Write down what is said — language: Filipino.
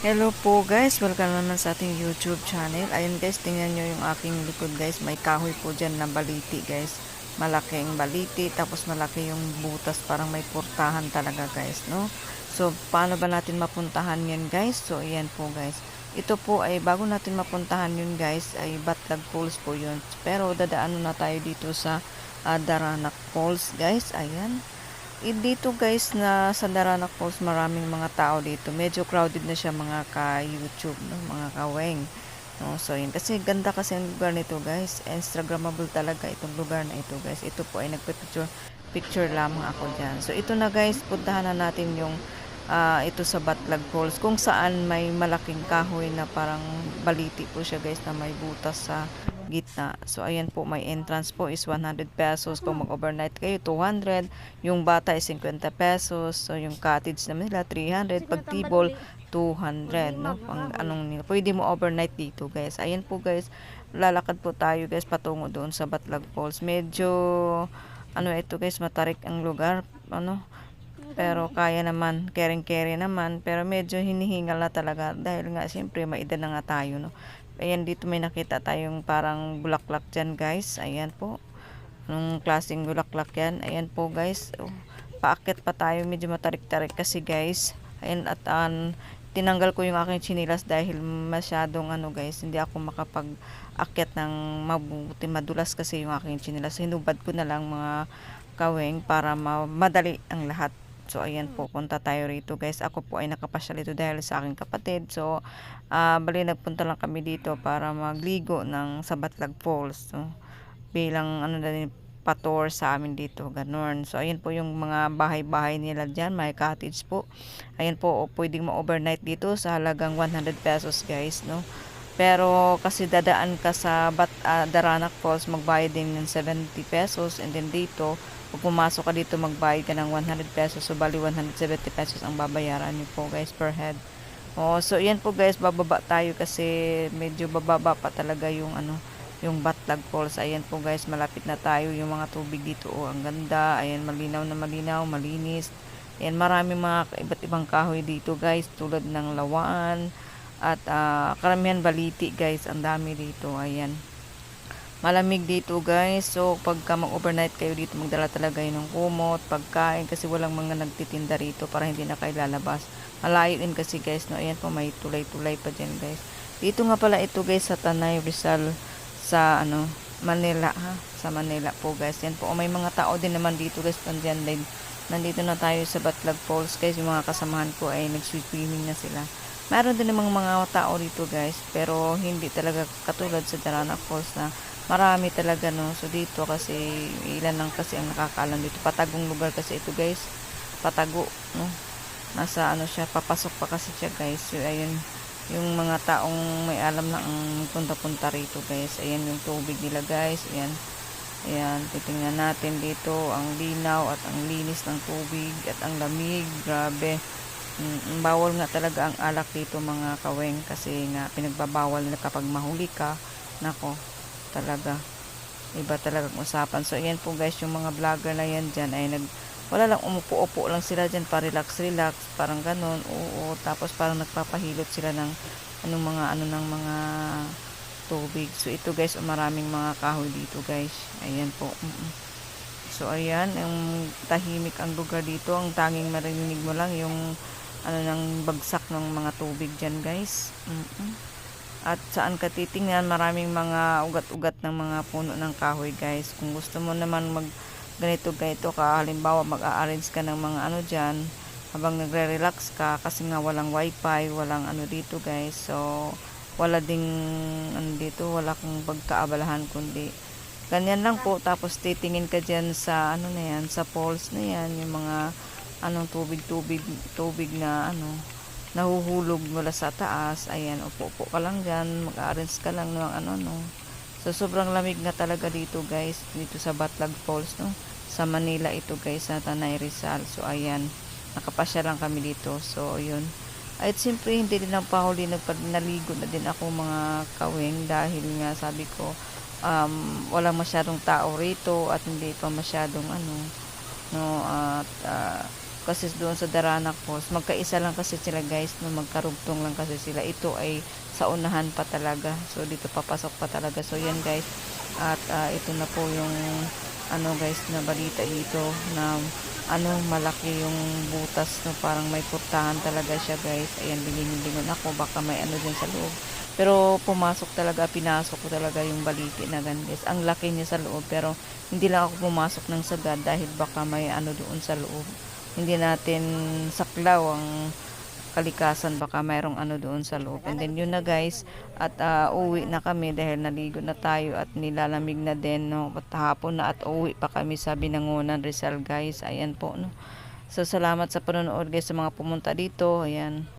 Hello po guys, welcome naman sa ating YouTube channel. Ayun guys, tingnan nyo yung aking likod guys. May kahoy po dyan na baliti guys. Malaking baliti, tapos malaki yung butas. Parang may portahan talaga guys, no? So, paano ba natin mapuntahan yun guys? So, ayan po guys. Ito po ay bago natin mapuntahan yun guys, ay Batlag Falls po yun. Pero dadaan na tayo dito sa ah, Daranak Falls guys. Ayan. Eh, dito guys na sa Daranak Falls maraming mga tao dito. Medyo crowded na siya mga ka-YouTube, no? mga ka-weng. No? So yun. Kasi ganda kasi ang lugar nito guys. Instagrammable talaga itong lugar na ito guys. Ito po ay nagpipicture picture lamang ako dyan. So ito na guys, puntahan na natin yung ah, ito sa Batlag Falls. Kung saan may malaking kahoy na parang baliti po siya guys na may butas sa gitna. So, ayan po, may entrance po is 100 pesos. Kung mag-overnight kayo, 200. Yung bata is 50 pesos. So, yung cottage naman nila, 300. Pag table, 200. No? Pang, anong, nila. pwede mo overnight dito, guys. Ayan po, guys. Lalakad po tayo, guys, patungo doon sa Batlag Falls. Medyo, ano ito, guys, matarik ang lugar. Ano, pero kaya naman, kering-keri naman. Pero medyo hinihingal na talaga dahil nga siyempre may edad na nga tayo, no. Ayan, dito may nakita tayong parang bulaklak dyan, guys. Ayan po. Anong klaseng bulaklak yan? Ayan po, guys. Oh, paakit pa tayo. Medyo matarik-tarik kasi, guys. Ayan, at an tinanggal ko yung aking chinilas dahil masyadong ano, guys. Hindi ako makapag akyat ng mabuti. Madulas kasi yung aking chinilas. Hinubad ko na lang mga kaweng para ma- madali ang lahat. So, ayan po, punta tayo rito guys. Ako po ay nakapasyal ito dahil sa aking kapatid. So, ah bali nagpunta lang kami dito para magligo ng sa Batlag Falls. So, bilang ano na din, pator sa amin dito, ganun. So, ayan po yung mga bahay-bahay nila dyan, may cottage po. Ayan po, o, pwedeng ma-overnight dito sa halagang 100 pesos guys, no? Pero kasi dadaan ka sa Bat ah, Daranak Falls, magbayad din ng 70 pesos and then dito pag pumasok ka dito, magbayad ka ng 100 pesos. So, bali 170 pesos ang babayaran niyo po, guys, per head. Oh, so, yan po, guys. Bababa tayo kasi medyo bababa pa talaga yung, ano, yung Batlag Falls. Ayan po, guys. Malapit na tayo. Yung mga tubig dito, oh, ang ganda. Ayan, malinaw na malinaw, malinis. Ayan, marami mga iba't ibang kahoy dito, guys. Tulad ng lawaan. At, ah, karamihan baliti, guys. Ang dami dito. Ayan. Malamig dito guys. So pagka mag-overnight kayo dito magdala talaga yun ng kumot, pagkain kasi walang mga nagtitinda rito para hindi na kayo lalabas. Malayo din kasi guys no. Ayan po may tulay-tulay pa dyan guys. Dito nga pala ito guys sa Tanay Rizal sa ano Manila ha. Sa Manila po guys. Yan po. O, may mga tao din naman dito guys. Nandiyan din. Nandito na tayo sa Batlag Falls guys. Yung mga kasamahan ko ay nag-swimming na sila. Meron din namang mga tao dito guys. Pero hindi talaga katulad sa Darana Falls na marami talaga no? So dito kasi ilan lang kasi ang nakakaalam dito. Patagong lugar kasi ito guys. Patago no? Nasa ano siya papasok pa kasi siya guys. So ayun yung mga taong may alam na ang punta-punta rito guys. Ayan yung tubig nila guys. Ayan. Ayan titingnan natin dito ang linaw at ang linis ng tubig at ang lamig. Grabe bawal nga talaga ang alak dito mga kaweng kasi nga pinagbabawal nila kapag mahuli ka. Nako talaga. Iba talagang usapan. So ayan po guys yung mga vlogger na yan dyan ay nag wala lang umupo-upo lang sila dyan pa relax relax parang ganon oo tapos parang nagpapahilot sila ng anong mga ano ng mga tubig. So ito guys maraming mga kahoy dito guys. Ayan po mm so ayan yung tahimik ang lugar dito. Ang tanging marinig mo lang yung ano ng bagsak ng mga tubig dyan guys? Mm at saan ka titingnan? Maraming mga ugat-ugat ng mga puno ng kahoy guys. Kung gusto mo naman mag ganito ganito ka halimbawa mag-a-arrange ka ng mga ano dyan habang nagre-relax ka kasi nga walang wifi walang ano dito guys. So wala ding ano dito wala kang pagkaabalahan kundi ganyan lang po. Tapos titingin ka dyan sa ano na yan sa falls na yan yung mga anong tubig tubig na ano nahuhulog mula sa taas. Ayan, upo-upo ka lang dyan. Mag-arrange ka lang ng ano, no. So, sobrang lamig na talaga dito, guys. Dito sa Batlag Falls, no. Sa Manila ito, guys, sa Tanay Rizal. So, ayan. Nakapasya lang kami dito. So, yun. At siyempre, hindi din ang pahuli. Naligo na din ako mga kaweng dahil nga sabi ko, um, walang masyadong tao rito at hindi pa masyadong ano, no, at uh, kasi doon sa Daranak Falls. Magkaisa lang kasi sila guys, no, magkarugtong lang kasi sila. Ito ay sa unahan pa talaga. So dito papasok pa talaga. So yan guys. At ah, ito na po yung ano guys na balita dito na ano malaki yung butas no parang may purtahan talaga siya guys ayan bilingon ako baka may ano din sa loob pero pumasok talaga pinasok ko talaga yung baliti na guys ang laki niya sa loob pero hindi lang ako pumasok ng sagad dahil baka may ano doon sa loob hindi natin saklaw ang kalikasan. Baka mayroong ano doon sa loob. And then yun na guys. At ah, uwi na kami dahil naligo na tayo at nilalamig na din no? At hapon na at uwi pa kami sa Binangonan Rizal guys. Ayan po no? So salamat sa panonood guys sa mga pumunta dito. Ayan